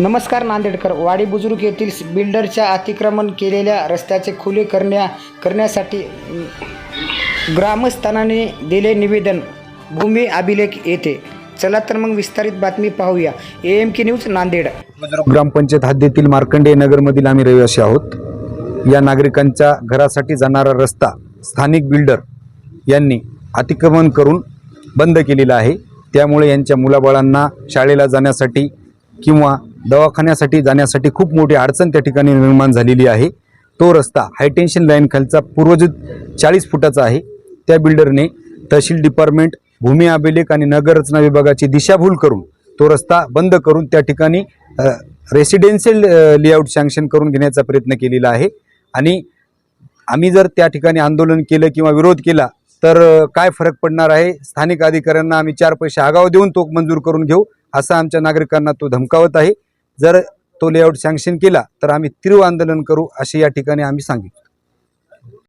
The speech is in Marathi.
नमस्कार नांदेडकर. वाडी बुजुर्ग येथील बिल्डरच्या अतिक्रमण केलेल्या रस्त्याचे खुले करण्या करण्यासाठी ग्रामस्थानाने दिले निवेदन. भूमी अभिलेख येथे. चला तर मग विस्तारित बातमी पाहूया. A M K news Nanded. ग्रामपंचायत हद्दीतील मार्कंडेय नगरमधील आम्ही रहिवासी आहोत. या नागरिकांच्या घरासाठी जाणारा रस्ता स्थानिक बिल्डर यांनी अतिक्रमण करून बंद केलेला आहे. त्यामुळे यांच्या मुलाबाळांना शाळेला जाण्यासाठी किंवा दवाखान्यासाठी जाण्यासाठी खूप मोठी अडचण त्या ठिकाणी निर्माण झालेली आहे. तो रस्ता हायटेन्शन लाईन खालचा पूर्वजित चाळीस फुटाचा आहे. त्या बिल्डरने तहसील डिपार्टमेंट भूमी अभिलेख आणि नगररचना विभागाची दिशाभूल करून तो रस्ता बंद करून त्या ठिकाणी रेसिडेन्शियल लेआउट सँक्शन करून घेण्याचा प्रयत्न केलेला आहे. आणि आम्ही जर त्या ठिकाणी आंदोलन केलं किंवा विरोध केला तर काय फरक पडणार आहे? स्थानिक अधिकाऱ्यांना आम्ही चार पैसे आगाव देऊन तो मंजूर करून घेऊ असा आमच्या नागरिकांना तो धमकावत आहे. जर तो लेआउट सँक्शन केला तर आम्ही तीव्र आंदोलन करू असे या ठिकाणी आम्ही सांगितलं.